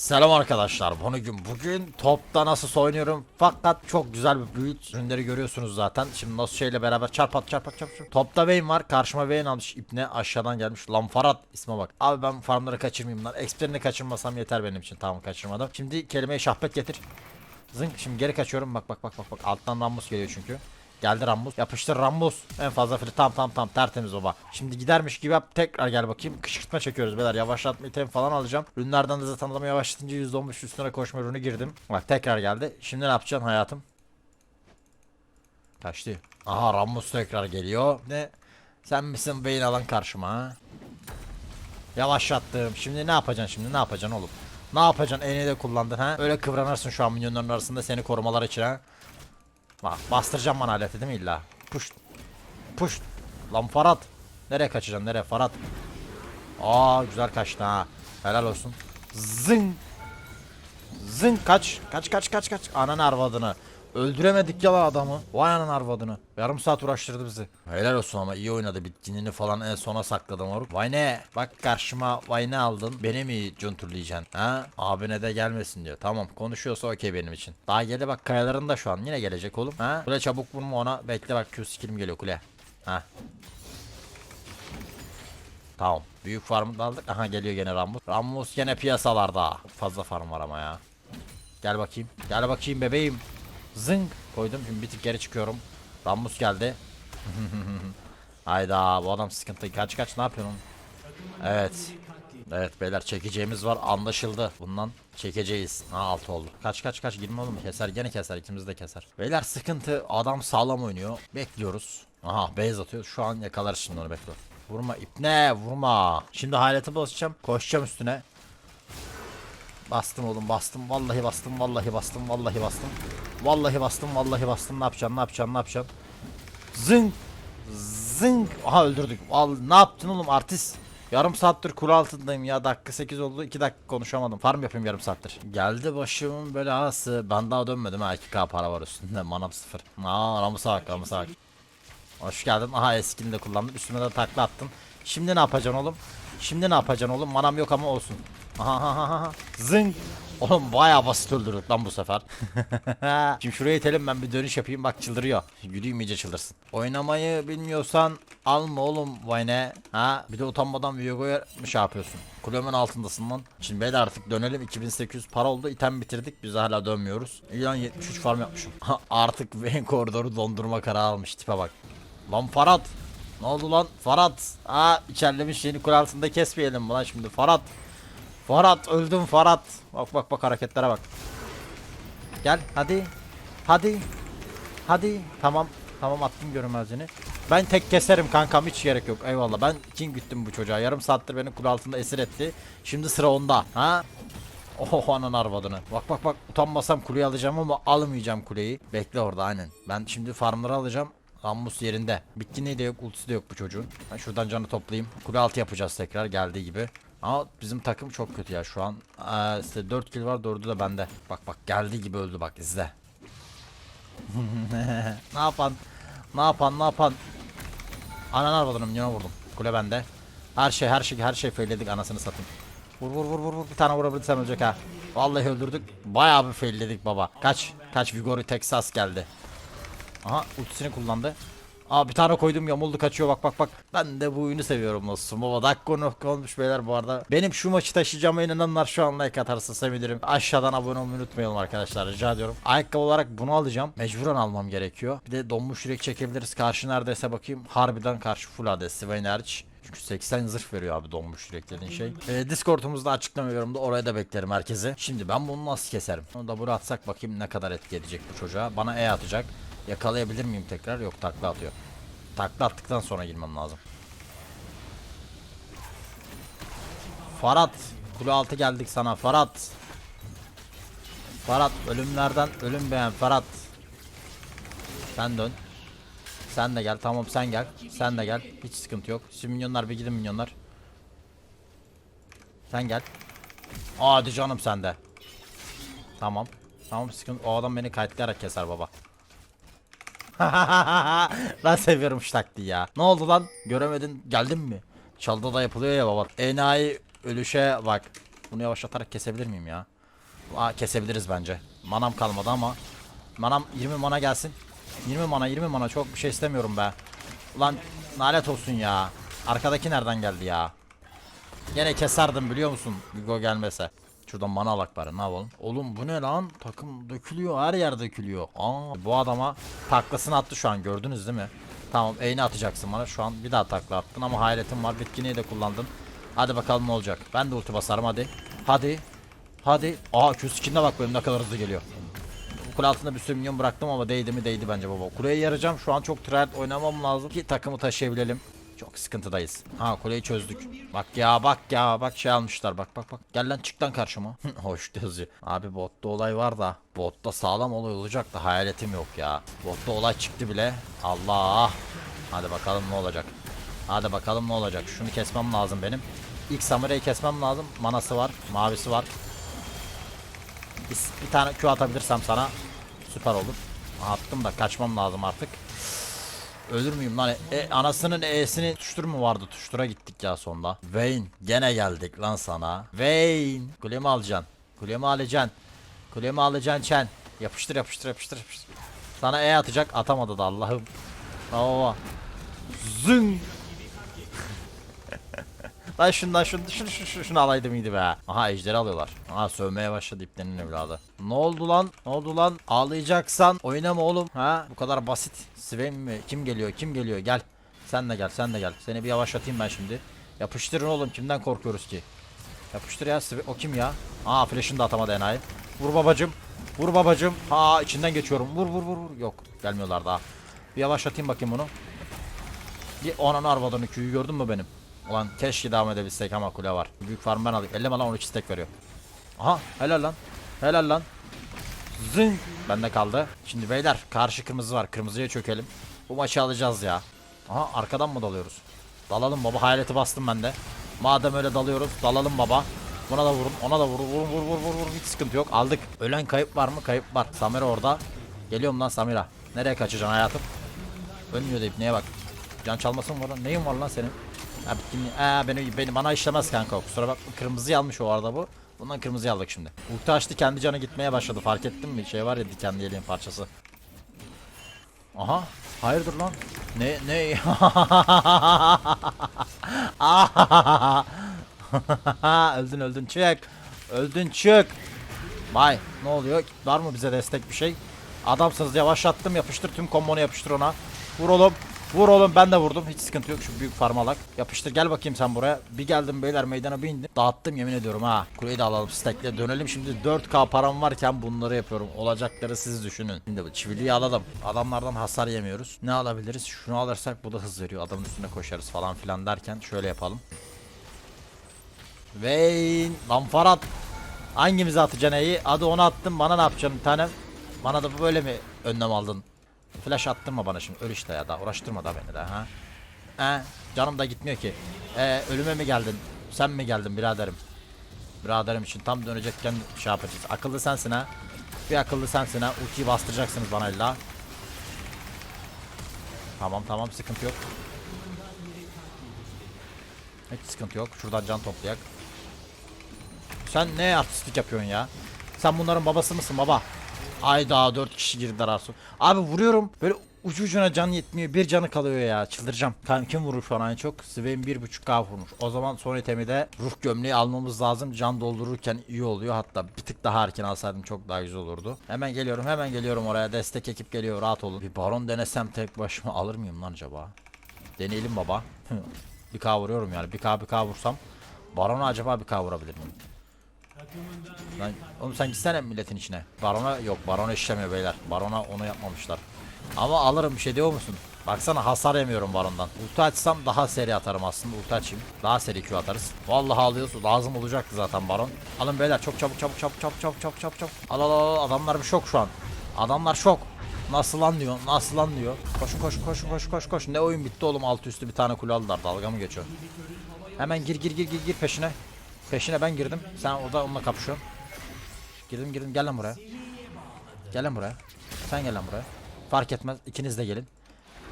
Selam arkadaşlar. Bugün bugün topta nasıl oynuyorum? Fakat çok güzel bir büyük ürünleri görüyorsunuz zaten. Şimdi nasıl şeyle beraber çarpat çarpat çarpat. Topta Vayne var. Karşıma Vayne almış. İpne aşağıdan gelmiş. Lamfarat isme bak. Abi ben farmları kaçırmayayım lan. Expert'ini kaçırmasam yeter benim için. Tamam kaçırmadım. Şimdi kelimeyi şahbet getir. Zınk şimdi geri kaçıyorum. Bak bak bak bak bak. Alttan Rambus geliyor çünkü. Geldi Rambus. Yapıştır Rambus. En fazla free. Tam tam tam tertemiz baba. Şimdi gidermiş gibi yap. Tekrar gel bakayım. Kışkırtma çekiyoruz beyler. Yavaşlatma item falan alacağım. Ürünlerden de zaten adamı yavaşlatınca %15 üstüne koşma ürünü girdim. Bak tekrar geldi. Şimdi ne yapacaksın hayatım? Kaçtı. Aha Rambus tekrar geliyor. Ne? Sen misin beyin alan karşıma ha? Yavaşlattım. Şimdi ne yapacaksın şimdi? Ne yapacaksın oğlum? Ne yapacaksın? Elini de kullandın ha? Öyle kıvranırsın şu an minyonların arasında seni korumalar için ha? Bak bastıracağım bana aleti değil mi illa? Push. Push. Lan Farhat. Nereye kaçacaksın nereye Farhat? Aa güzel kaçtı ha. Helal olsun. Zın. Zın kaç. Kaç kaç kaç kaç. Ananı arvadını. Öldüremedik ya lan adamı. Vay ananı arvadını. Yarım saat uğraştırdı bizi. Helal olsun ama iyi oynadı. Bitkinini falan en sona sakladım moruk. Vay ne? Bak karşıma vay ne aldın? Beni mi cunturlayacaksın? Ha? Abine de gelmesin diyor. Tamam konuşuyorsa okey benim için. Daha gele bak kayalarında şu an. Yine gelecek oğlum. Ha? Kule çabuk vurma ona. Bekle bak Q skillim geliyor kule. Ha? Tamam. Büyük farmı da aldık. Aha geliyor gene Rambus. Rambus gene piyasalarda. Fazla farm var ama ya. Gel bakayım. Gel bakayım bebeğim. Zınk. Koydum. Şimdi bir tık geri çıkıyorum. Rambus geldi. Hayda bu adam sıkıntı. Kaç kaç ne yapıyorsun? Evet. Evet beyler çekeceğimiz var anlaşıldı. Bundan çekeceğiz. Ha altı oldu. Kaç kaç kaç girme oğlum keser gene keser ikimiz de keser. Beyler sıkıntı adam sağlam oynuyor. Bekliyoruz. Aha beyaz atıyor. Şu an yakalar şimdi onu bekliyor. Vurma ipne vurma. Şimdi haleti basacağım. Koşacağım üstüne. Bastım oğlum bastım. Vallahi bastım. Vallahi bastım. Vallahi bastım. Vallahi bastım. Vallahi bastım. Ne yapacaksın? Ne yapacaksın? Ne yapacaksın? Zınk. Zınk. Aha öldürdük. Al ne yaptın oğlum artist? Yarım saattir kule altındayım ya. Dakika 8 oldu. 2 dakika konuşamadım. Farm yapayım yarım saattir. Geldi başımın belası. Ben daha dönmedim ha. 2k para var üstünde. Manam sıfır. Aa Ramus'a bak Ramus'a bak. Hoş geldin. Aha eskini de kullandım. Üstüme de takla attım. Şimdi ne yapacaksın oğlum? Şimdi ne yapacaksın oğlum? Manam yok ama olsun. Aha aha aha, aha. Oğlum bayağı basit öldürdük lan bu sefer. Şimdi şuraya itelim ben bir dönüş yapayım bak çıldırıyor. Güleyim iyice çıldırsın. Oynamayı bilmiyorsan alma oğlum Vayne. Ha bir de utanmadan Viago'ya mı şey yapıyorsun? Kulemin altındasın lan. Şimdi beyler artık dönelim 2800 para oldu item bitirdik biz hala dönmüyoruz. İlan 73 farm yapmışım. artık Vayne koridoru dondurma kararı almış tipe bak. Lan Farhat. Ne oldu lan? Farhat. Aa içerlemiş yeni kule altında kesmeyelim lan şimdi Farhat. Farhat öldüm Farhat. Bak bak bak hareketlere bak. Gel hadi. Hadi. Hadi. Tamam. Tamam attım görünmezliğini. Ben tek keserim kankam hiç gerek yok. Eyvallah. Ben kim güttüm bu çocuğa. Yarım saattir beni kule altında esir etti. Şimdi sıra onda. Ha? Oh anan arvadını. Bak bak bak utanmasam kuleyi alacağım ama almayacağım kuleyi. Bekle orada aynen. Ben şimdi farmları alacağım. Rambus yerinde. Bitkinliği de yok, ultisi de yok bu çocuğun. Ben şuradan canı toplayayım. Kule altı yapacağız tekrar geldiği gibi. Ama bizim takım çok kötü ya şu an. Ee, işte 4 kill var 4'ü de bende. Bak bak geldiği gibi öldü bak izle. ne yapan? Ne yapan? Ne yapan? Anan arvadını milyona vurdum. Kule bende. Her şey her şey her şey feyledik anasını satayım. Vur vur vur vur vur. Bir tane vurabilirsem ölecek ha. Vallahi öldürdük. Bayağı bir feyledik baba. Kaç? Kaç Vigori Texas geldi. Aha ultisini kullandı. Aa bir tane koydum yamuldu kaçıyor bak bak bak. Ben de bu oyunu seviyorum dostum. Baba dakika onu olmuş beyler bu arada. Benim şu maçı taşıyacağıma inananlar şu an like atarsa sevinirim. Aşağıdan abone olmayı unutmayalım arkadaşlar rica ediyorum. Ayakkabı olarak bunu alacağım. Mecburen almam gerekiyor. Bir de donmuş yürek çekebiliriz. Karşı neredeyse bakayım. Harbiden karşı full AD Swain hariç. Çünkü 80 zırh veriyor abi donmuş yürek dediğin şey. Ee, Discord'umuzda açıklama yorumda oraya da beklerim herkesi. Şimdi ben bunu nasıl keserim? Onu da buraya atsak bakayım ne kadar etki edecek bu çocuğa. Bana E atacak. Yakalayabilir miyim tekrar? Yok takla atıyor. Takla attıktan sonra girmem lazım. Farhat. Kule altı geldik sana Farhat. Farhat ölümlerden ölüm beğen Farhat. Sen dön. Sen de gel tamam sen gel. Sen de gel. Hiç sıkıntı yok. Şimdi minyonlar bir gidin minyonlar. Sen gel. Hadi canım sende. Tamam. Tamam sıkıntı. O adam beni kayıtlayarak keser baba. ben seviyorum şu taktiği ya. Ne oldu lan? Göremedin. Geldin mi? Çalda da yapılıyor ya baba. Enayi ölüşe bak. Bunu yavaşlatarak kesebilir miyim ya? Aa, kesebiliriz bence. Manam kalmadı ama. Manam 20 mana gelsin. 20 mana 20 mana çok bir şey istemiyorum be. Ulan nalet olsun ya. Arkadaki nereden geldi ya? Gene keserdim biliyor musun? Hugo gelmese. Şuradan mana alak bari ne yapalım? Oğlum bu ne lan? Takım dökülüyor her yer dökülüyor. Aa, bu adama taklasını attı şu an gördünüz değil mi? Tamam eğni atacaksın bana. Şu an bir daha takla attın ama hayretim var. Bitkiniyi de kullandın. Hadi bakalım ne olacak. Ben de ulti basarım hadi. Hadi. Hadi. Aa Q skin'e bak benim ne kadar hızlı geliyor. Kule altında bir sürü minyon bıraktım ama değdi mi değdi bence baba. Kuleye yarayacağım. Şu an çok tryhard oynamam lazım ki takımı taşıyabilelim. Çok sıkıntıdayız. Ha kuleyi çözdük. Bak ya bak ya bak şey almışlar bak bak bak. Gel lan çık lan karşıma. Hoş yazıyor. Abi botta olay var da botta sağlam olay olacak da hayaletim yok ya. Botta olay çıktı bile. Allah. Hadi bakalım ne olacak. Hadi bakalım ne olacak. Şunu kesmem lazım benim. İlk samurayı kesmem lazım. Manası var. Mavisi var. Bir, bir tane Q atabilirsem sana süper olur. Attım da kaçmam lazım artık. Ölür müyüm lan? E, anasının E'sini tuştur mu vardı? Tuştura gittik ya sonda. Vayne gene geldik lan sana. Vayne. Kulemi alacaksın. Kulemi alacaksın. Kulemi alacaksın Chen. Yapıştır yapıştır yapıştır yapıştır. Sana E atacak atamadı da Allah'ım. Baba. Zın. Lan şundan şunu şunu şunu, şunu, şunu alaydım iyiydi be. Aha ejderi alıyorlar. Aha sövmeye başladı iplerin evladı. Ne oldu lan? Ne oldu lan? Ağlayacaksan oynama oğlum. Ha? Bu kadar basit. Swain mi? Kim geliyor? Kim geliyor? Gel. Sen de gel. Sen de gel. Seni bir yavaşlatayım ben şimdi. Yapıştırın oğlum. Kimden korkuyoruz ki? Yapıştır ya. Swain- O kim ya? Aa flash'ını da atamadı enayi. Vur babacım. Vur babacım. Ha içinden geçiyorum. Vur vur vur vur. Yok. Gelmiyorlar daha. Bir yavaşlatayım bakayım bunu. Bir onun arvadanı Q'yu gördün mü benim? Ulan keşke devam edebilsek ama kule var. Büyük farm ben alayım. Elleme lan 12 stack veriyor. Aha helal lan. Helal lan. Zın. Bende kaldı. Şimdi beyler karşı kırmızı var. Kırmızıya çökelim. Bu maçı alacağız ya. Aha arkadan mı dalıyoruz? Dalalım baba. Hayaleti bastım ben de. Madem öyle dalıyoruz dalalım baba. Buna da vurun. Ona da vurun. Vur vur vur vur vur. Hiç sıkıntı yok. Aldık. Ölen kayıp var mı? Kayıp var. Samira orada. Geliyorum lan Samira. Nereye kaçacaksın hayatım? Ölmüyor deyip neye bak. Can çalmasın var lan? Neyin var lan senin? Ha. Aa beni, beni bana işlemez kanka. Kusura bakma. Kırmızı almış o arada bu. Bundan kırmızı aldık şimdi. Ulti açtı kendi canı gitmeye başladı. Fark ettin mi? Şey var ya dikenli yeleğin parçası. Aha. Hayırdır lan? Ne ne? öldün öldün çık. Öldün çık. Vay ne oluyor? Var mı bize destek bir şey? Adamsınız yavaşlattım yapıştır tüm kombonu yapıştır ona. Vur oğlum. Vur oğlum ben de vurdum. Hiç sıkıntı yok şu büyük farmalak. Yapıştır gel bakayım sen buraya. Bir geldim beyler meydana bir indim. Dağıttım yemin ediyorum ha. Kuleyi de alalım stackle dönelim şimdi 4k param varken bunları yapıyorum. Olacakları siz düşünün. Şimdi bu çiviliyi alalım. Adamlardan hasar yemiyoruz. Ne alabiliriz? Şunu alırsak bu da hız veriyor. Adamın üstüne koşarız falan filan derken şöyle yapalım. Vayne lan Farhat Hangimize atacaksın E'yi? Hadi onu attım bana ne yapacaksın bir tane? Bana da böyle mi önlem aldın? Flash attırma bana şimdi öl işte ya da uğraştırma da beni de ha. He canım da gitmiyor ki. E, ölüme mi geldin? Sen mi geldin biraderim? Biraderim için tam dönecekken şey yapacağız. Akıllı sensin ha. Bir akıllı sensin ha. Ultiyi bastıracaksınız bana illa. Tamam tamam sıkıntı yok. Hiç sıkıntı yok. Şuradan can toplayak. Sen ne artistlik yapıyorsun ya? Sen bunların babası mısın baba? Ayda 4 kişi girdiler Arsu. Abi vuruyorum. Böyle ucu ucuna can yetmiyor. Bir canı kalıyor ya. Çıldıracağım. Kan- Kim vurur şu an en çok? Swain 1.5k vurmuş. O zaman son itemi de ruh gömleği almamız lazım. Can doldururken iyi oluyor. Hatta bir tık daha erken alsaydım çok daha güzel olurdu. Hemen geliyorum. Hemen geliyorum oraya. Destek ekip geliyor. Rahat olun. Bir baron denesem tek başıma alır mıyım lan acaba? Deneyelim baba. bir k vuruyorum yani. Bir k bir k vursam. Barona acaba bir k vurabilir miyim? Lan oğlum sen gitsene milletin içine. Barona yok barona işlemiyor beyler. Barona onu yapmamışlar. Ama alırım bir şey diyor musun? Baksana hasar yemiyorum barondan. Ulti açsam daha seri atarım aslında. Ulti açayım. Daha seri Q atarız. Vallahi alıyoruz. Lazım olacaktı zaten baron. Alın beyler çok çabuk çabuk çabuk çabuk çabuk çabuk çabuk çabuk. Al al al adamlar bir şok şu an. Adamlar şok. Nasıl lan diyor. Nasıl lan diyor. Koşun koşun koşun koşun koşun koşun. Ne oyun bitti oğlum altı üstü bir tane kule aldılar. Dalga mı geçiyor? Hemen gir gir gir gir gir peşine. Peşine ben girdim. Sen orada onunla kapışıyorsun. Girdim girdim gel lan buraya. Gel lan buraya. Sen gel lan buraya. Fark etmez. İkiniz de gelin.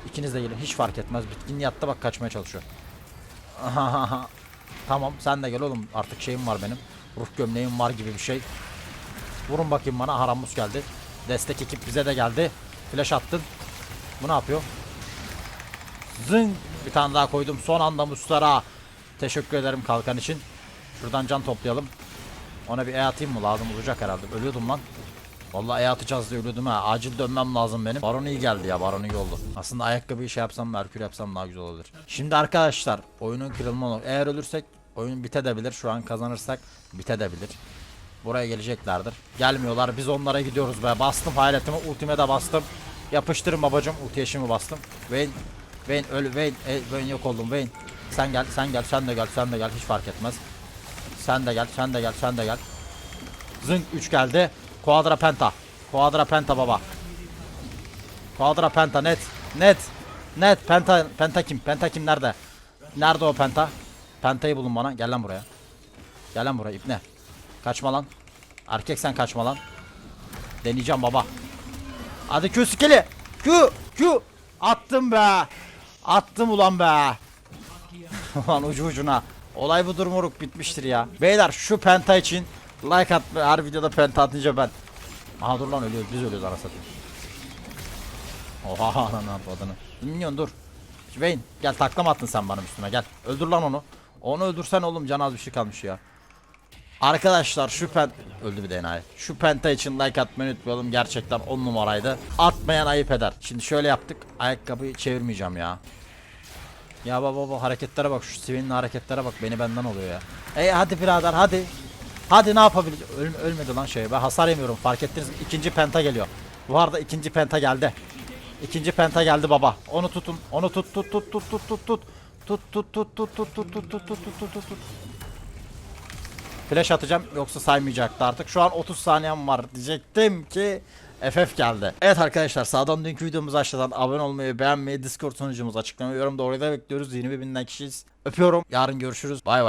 İkiniz de gelin. Hiç fark etmez. Bitkin yatta bak kaçmaya çalışıyor. tamam sen de gel oğlum. Artık şeyim var benim. Ruh gömleğim var gibi bir şey. Vurun bakayım bana. Haramus geldi. Destek ekip bize de geldi. Flash attın. Bu ne yapıyor? Zın. Bir tane daha koydum. Son anda Mustara. Teşekkür ederim kalkan için. Şuradan can toplayalım. Ona bir E atayım mı? Lazım olacak herhalde. Ölüyordum lan. Vallahi E atacağız diye ölüyordum ha. Acil dönmem lazım benim. Baron iyi geldi ya. Baron iyi oldu. Aslında ayakkabıyı şey yapsam, Merkür yapsam daha güzel olur. Şimdi arkadaşlar oyunun kırılma olur. Eğer ölürsek oyun bitebilir. Şu an kazanırsak bitebilir. Buraya geleceklerdir. Gelmiyorlar. Biz onlara gidiyoruz be. Bastım hayaletimi. Ultime de bastım. Yapıştırın babacım. Ulti eşimi bastım. Vayne. Vayne öl. Vayne. E, Vayne yok oldum. Vayne. Sen gel. Sen gel. Sen de gel. Sen de gel. Hiç fark etmez. Sen de gel. Sen de gel. Sen de gel. Zınk 3 geldi. Quadra penta. Quadra penta baba. Quadra penta net. Net. Net. Penta penta kim? Penta kim nerede? Nerede o penta? Pentayı bulun bana. Gel lan buraya. Gel lan buraya ipne. Kaçma lan. Erkek sen kaçma lan. Deneyeceğim baba. Hadi Q skili. Q. Q. Attım be. Attım ulan be. ulan ucu ucuna. Olay budur moruk bitmiştir ya. Beyler şu penta için like at. Her videoda penta atınca ben. Aha dur lan ölüyoruz. Biz ölüyoruz satayım. Oha lan ne yapmadığını. Minyon dur. Wayne gel taklam attın sen benim üstüme gel. Öldür lan onu. Onu öldürsen oğlum can az bir şey kalmış ya. Arkadaşlar şu pen öldü bir enayi. Şu penta için like atmayı unutmayalım. Gerçekten 10 numaraydı. Atmayan ayıp eder. Şimdi şöyle yaptık. Ayakkabıyı çevirmeyeceğim ya. Ya baba baba hareketlere bak şu Sven'in hareketlere bak beni benden oluyor ya. Ey hadi birader hadi. Hadi ne yapabiliriz? Öl, ölmedi lan şey. Ben hasar yemiyorum. Fark ettiniz mi? İkinci penta geliyor. Bu arada ikinci penta geldi. İkinci penta geldi baba. Onu tutun. Onu tut tut tut tut tut tut. Tut tut tut tut tut tut tut tut tut tut tut tut tut. Flash atacağım yoksa saymayacaktı artık. Şu an 30 saniyem var diyecektim ki FF geldi. Evet arkadaşlar sağdan dünkü videomuzu aşağıdan abone olmayı, beğenmeyi, Discord sunucumuzu açıklamayı, yorumda oraya da bekliyoruz. 20 binden kişiyiz. Öpüyorum. Yarın görüşürüz. Bay bay.